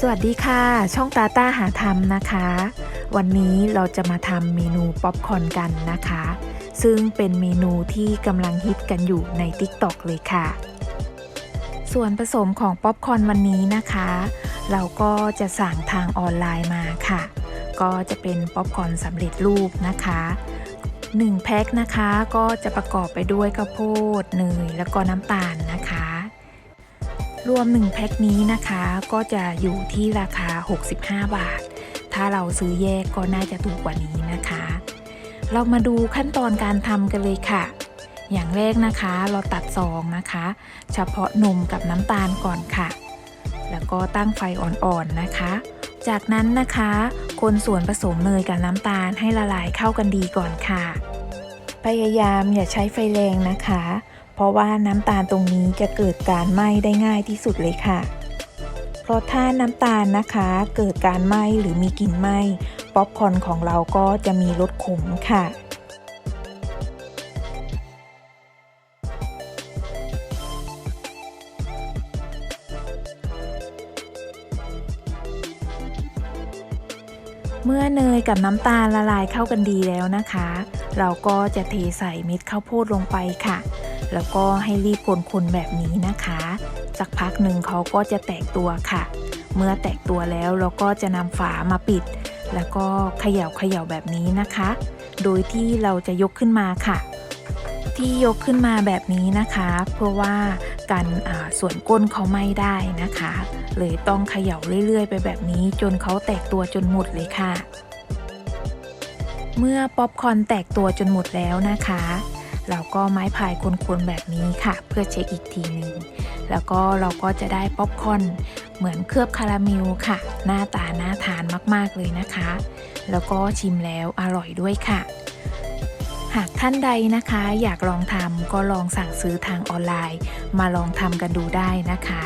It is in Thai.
สวัสดีค่ะ ช่องตาตาหาทำนะคะ วันนี้เราจะมาทำเมนูป๊อปคอนกันนะคะ ซึ่งเป็นเมนูที่กำลังฮิตกันอยู่ใน TikTok เลยค่ะ ส่วนผสมของป๊อปคอนวันนี้นะคะ เราก็จะสั่งทางออนไลน์มาค่ะ ก็จะเป็นป๊อปคอนสำเร็จรูปนะคะ1แพ็คนะคะก็จะประกอบไปด้วยข้าวโพดเนยแล้วก็น้ำตาลนะคะ รวม 1 แพ็คนี้นะคะ ก็จะอยู่ที่ราคา 65 บาท ถ้าเราซื้อแยกก็น่าจะถูกกว่านี้นะคะ เรามาดูขั้นตอนการทำกันเลยค่ะ อย่างแรกนะคะเราตัดซองนะคะ เฉพาะนมกับน้ำตาลก่อนค่ะ แล้วก็ตั้งไฟอ่อนๆนะคะ จากนั้นนะคะ คนส่วนผสมเนยกับน้ำตาลให้ละลายเข้ากันดีก่อนค่ะ พยายามอย่าใช้ไฟแรงนะคะ เพราะว่าน้ำตาลตรงนี้จะเกิดการไหม้ได้ง่ายที่สุดเลยค่ะ เพราะถ้าน้ำตาลนะคะ เกิดการไหม้หรือมีกลิ่นไหม้ป๊อปคอร์นของเราก็จะมีรสขมค่ะเมื่อเนยกับน้ำตาลละลายเข้ากันดีแล้วนะคะ เราก็จะเทใส่เม็ดข้าวโพดลงไปค่ะ แล้วก็ให้รีบคนๆแบบนี้นะคะ สักพักหนึ่งเขาก็จะแตกตัวค่ะ เมื่อแตกตัวแล้วเราก็จะนำฝามาปิด แล้วก็เขย่าเขย่าแบบนี้นะคะ โดยที่เราจะยกขึ้นมาค่ะ ที่ยกขึ้นมาแบบนี้นะคะ เพราะว่ากันส่วนก้นเขาไม่ได้นะคะ เลยต้องเขย่าเรื่อยๆ ไปแบบนี้ จนเขาแตกตัวจนหมดเลยค่ะ เมื่อป๊อปคอนแตกตัวจนหมดแล้วนะคะ เราก็ไม้พายคนๆแบบนี้ค่ะ เพื่อเช็คอีกทีหนึ่งแล้วก็เราก็จะได้ป๊อปคอนเหมือนเคลือบคาราเมลค่ะ หน้าตาน่าทานมากๆเลยนะคะ แล้วก็ชิมแล้วอร่อยด้วยค่ะ หากท่านใดนะคะ อยากลองทำก็ลองสั่งซื้อทางออนไลน์ มาลองทำกันดูได้นะคะ